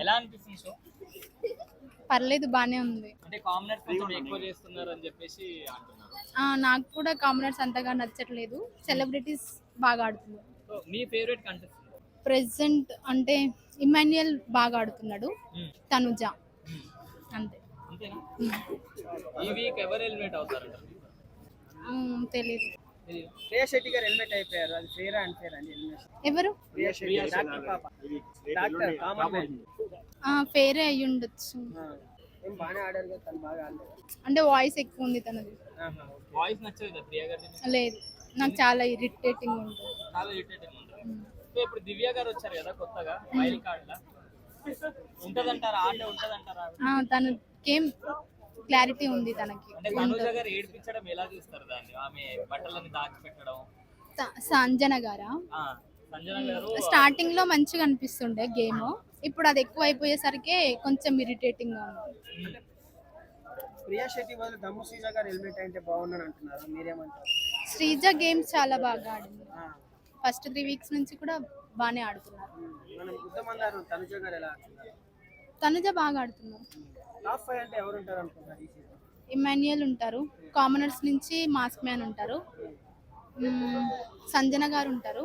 ఎలా అనిపిస్తుంది షో పర్లేదు బానే ఉంది. అంటే కామనర్స్ కొంచెం ఎక్కువ చేస్తున్నారు అని చెప్పేసి అంటున్నారు. ఆ, నాకు కూడా కామనర్స్ అంతగా నచ్చట్లేదు. సెలబ్రిటీస్ బాగా ఆడుతున్నారు. సో మీ ఫేవరెట్ కంటెస్టెంట్ ప్రెసెంట్ అంటే ఇమాన్యుయల్ బాగా ఆడుతున్నాడు తనుజ. అంతే. అంతేనా? ఈ వీక్ ఎవరు ఎలిమినేట్ అవుతారంట తెలీదు. ప్రియా శెట్టి గారు హెల్మెట్ అయిపోయారు. అది ఫేర్ అండ్ ఫేర్ అని ఎవరు? ప్రియా శెట్టి డాక్టర్ పాప డాక్టర్ కామన్ ఫేరే అయ్యి ఉండొచ్చు. ఏం బాగానే ఆడారు కదా తను బాగా ఆడలేదు. అంటే వాయిస్ ఎక్కువ ఉంది తనది. వాయిస్ నచ్చదు కదా ప్రియా గారి లేదు. నాకు చాలా ఇరిటేటింగ్ ఉంటుంది చాలా ఇరిటేటింగ్ ఉంటుంది సో ఇప్పుడు దివ్య గారు వచ్చారు కదా కొత్తగా వైల్డ్ కార్డ్ లా ఉంటదంటారా? ఆట ఉంటదంటారా? ఆ, తన గేమ్ క్లారిటీ ఉంది తనకి. సంజన గారా? స్టార్టింగ్లో మంచిగా అనిపిస్తుండే గేమ్. ఇప్పుడు అది ఎక్కువ అయిపోయేసరికి కొంచెం ఇరిటేటింగ్గా ఉంది ప్రియా శెట్టి వాళ్ళు దమ్ము శ్రీజ గారు హెల్మెట్ అంటే బాగున్నాను అంటున్నారు. మీరేమంటారు? శ్రీజ గేమ్స్ చాలా బాగా ఆడింది. ఫస్ట్ త్రీ వీక్స్ నుంచి కూడా బాగానే ఆడుతున్నారు? తనుజ బాగా ఆడుతున్నారు టాప్ ఫైవ్ అంటే ఎవరు ఉంటారు అనుకుంటున్నారు ఈ సీజన్ ఇమాన్యుయల్ ఉంటారు. కామనర్స్ నుంచి మాస్క్ మ్యాన్ ఉంటారు. మ్మ్, సంజన గారు ఉంటారు.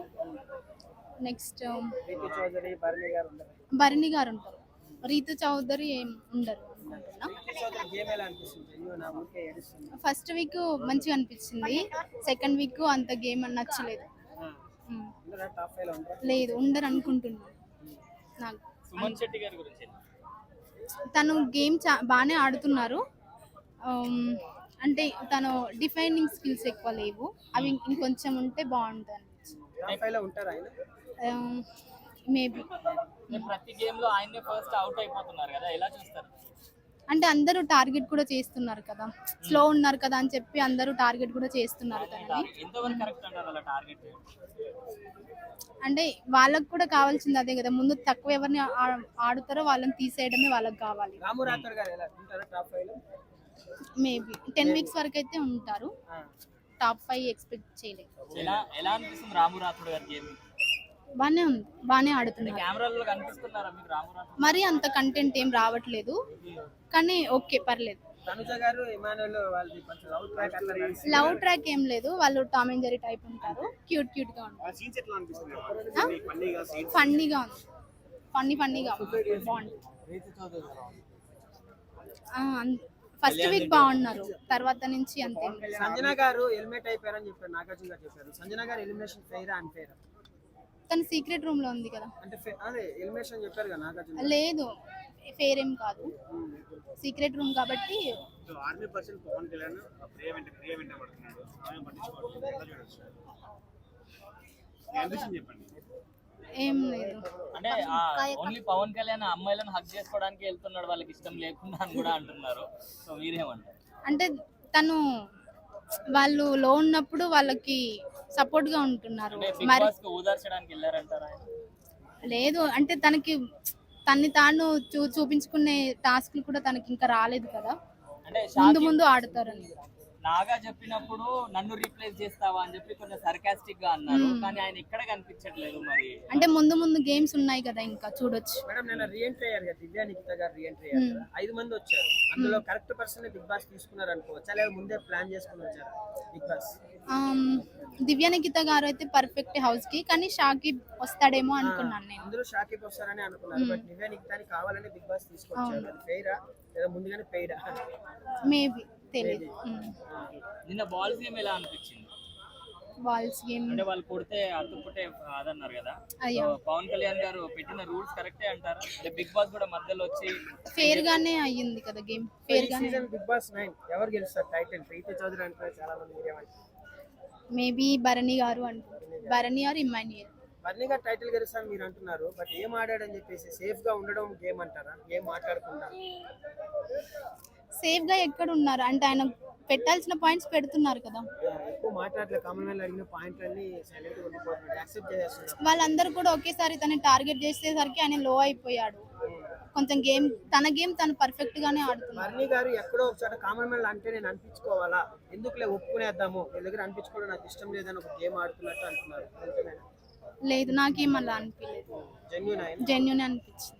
నెక్స్ట్ రీతు చౌదరి భరణి గారు ఉంటారు. భరణి గారు ఉంటారు. రీతు చౌదరి ఏం ఉండరు అనుకుంటున్నా. రీతు చౌదరి గేమ్ ఎలా అనిపిస్తుంది? అయ్యో నా ఊరికే ఏడుస్తుంది. ఫస్ట్ వీక్ మంచిగా అనిపించింది. సెకండ్ వీక్ అంత గేమ్ అని నచ్చలేదు. ఆ, మ్మ్. అందరూ టాప్ ఫైవ్లో ఉంటారు లేదు ఉండరు అనుకుంటున్నాను నాకు సుమన్ శెట్టి గారి గురించి తను గేమ్ చా బాగానే ఆడుతున్నారు. అంటే తను డిఫైనింగ్ స్కిల్స్ ఎక్కువ లేవు. అవి ఇంకొంచెం ఉంటే బాగుంటుంది మేబీ. అంటే ప్రతి గేమ్లో ఆయన్నే ఫస్ట్ అవుట్ అయిపోతున్నారు కదా ఎలా చూస్తారు? అంటే అందరూ టార్గెట్ కూడా చేస్తున్నారు కదా. స్లో ఉన్నారు కదా అని చెప్పి అందరూ టార్గెట్ కూడా చేస్తున్నారు తనని. అంటే వాళ్ళకు కూడా కావాల్సింది అదే కదా. ముందు తక్కువ ఎవరిని ఆడుతారో వాళ్ళని తీసేయడమే వాళ్ళకి కావాలి. మేబీ టెన్ వీక్స్ వరకు అయితే ఉంటారు. టాప్ ఫైవ్ ఎక్స్పెక్ట్ చేయలేదు. బాగానే ఉంది. బాగానే ఆడుతున్నారు. మరి అంత కంటెంట్ ఏం రావట్లేదు. కానీ ఓకే పర్లేదు. తనుజ గారు ఇమానుయల్ వాళ్ళది కొంచెం లవ్ ట్రాక్ ఏం లేదు వాళ్ళు టామ్ అండ్ జెరీ టైప్ ఉంటారు క్యూట్ క్యూట్గా ఉంటారు. అనిపిస్తుంది ఫన్నీగా ఉంది. ఫన్నీ ఫన్నీగా బాగుంది ఫస్ట్ వీక్ బాగున్నారు తర్వాత నుంచి అంతే. సంజన గారు హెల్మెట్ అయిపోయారని చెప్పారు నాగార్జున గారు చెప్పారు. సంజన గారు ఎలిమినేషన్ ఫెయిర్ అండ్ ఫెయిర్ తను సీక్రెట్ రూమ్లో ఉంది కదా. అంటే fe- అదే ఎలిమినేషన్ చెప్పారు కదా నాగార్జున లేదు ఫేర్ ఏం కాదు. సీక్రెట్ రూమ్ కాబట్టి ఏం లేదు. అంటే ఓన్లీ పవన్ కళ్యాణ్ అమ్మాయిలను హక్ చేసుకోవడానికి వెళ్తున్నాడు వాళ్ళకి ఇష్టం లేకుండా అని కూడా అంటున్నారు. సో మీరేమంటారు? అంటే తను వాళ్ళు లో ఉన్నప్పుడు వాళ్ళకి సపోర్ట్గా ఉంటున్నారు. మరి? లేదు అంటే తనకి తన్ని తాను చూ చూపించుకునే టాస్క్లు కూడా తనకి ఇంకా రాలేదు కదా. ముందు ముందు ఆడతారని. నాగా చెప్పినప్పుడు నన్ను రీప్లేస్ చేస్తావా అని చెప్పి కొంచెం సర్కాస్టిక్గా అన్నారు. కానీ ఆయన ఎక్కడ కనిపించట్లేదు మరి. అంటే ముందు ముందు గేమ్స్ ఉన్నాయి కదా ఇంకా చూడొచ్చు. మేడం నేను రీఎంట్రీ అయ్యారు కదా దివ్యా నిఖిత గారు రీఎంట్రీ అయ్యారు కదా. ఐదు మంది వచ్చారు. అందులో కరెక్ట్ పర్సన్ బిగ్ బాస్ తీసుకున్నారు అనుకోవచ్చు? లేదా ముందే ప్లాన్ చేసుకుని వచ్చారు Bigg Boss? Um, Divya Nikhita గారు అయితే పర్ఫెక్ట్ హౌస్కి కానీ షాకిబ్ వస్తాడేమో అనుకున్నాను నేను. అందరూ షాకిప్ వస్తారని అనుకున్నారు. బట్ దివ్యా నిఖితాని కావాలని బిగ్ బాస్ తీసుకొచ్చారు. అది ఫెయిరా లేదా ముందుగానే పెయిడా మేబీ తెలియదు నిన్న బాల్స్ గేమ్ ఎలా అనిపించింది? Balls game. అంటే వాళ్ళు కొడితే అతుక్కుంటే అదన్నారు కదా. అయ్యా. సో పవన్ కళ్యాణ్ గారు పెట్టిన రూల్స్ కరెక్టే అంటారు? అంటే బిగ్ బాస్ కూడా మధ్యలో వచ్చి ఫేర్ గానే అయ్యింది కదా గేమ్. ఫేర్ గానే సీజన్ బిగ్ బాస్ నైన్. ఎవరు గెలుస్తారు? టైటిల్. ప్రీతి చౌదరి అంటారు చాలా మంది మీరేమంటారు మేబీ భరణి గారు అనుకుంటున్నారు భరణి ఆర్ ఇమాన్యుయల్ బర్నీ గారు టైటిల్ గెలుస్తారు మీరు అంటున్నారు. బట్ ఏం ఆడాడని చెప్పేసి సేఫ్గా ఉండడం గేమ్ అంటారా? గేమ్ మాట్లాడకుండా సేఫ్గా ఎక్కడ ఉన్నారు? అంటే ఆయన పెట్టాల్సిన పాయింట్స్ పెడుతున్నారు కదా. వాళ్ళందరూ కూడా ఒకేసారి తన టార్గెట్ చేసేసరికి ఆయన లో అయిపోయాడు. కొంచెం గేమ్ తన గేమ్ తను పర్ఫెక్ట్ గానే బర్నీ గారు ఎక్కడో ఒకసారి కామన్ మ్యాన్ అంటే నేను అనిపించుకోవాలా? ఎందుకులే ఒప్పుకునేద్దాము? నీ దగ్గర అనిపించుకోవడం నాకు ఇష్టం లేదని ఒక గేమ్ ఆడుతున్నట్టు అంటున్నారు. లేదు నాకేం అలా అనిపించలేదు జెన్యున్ అనిపించింది.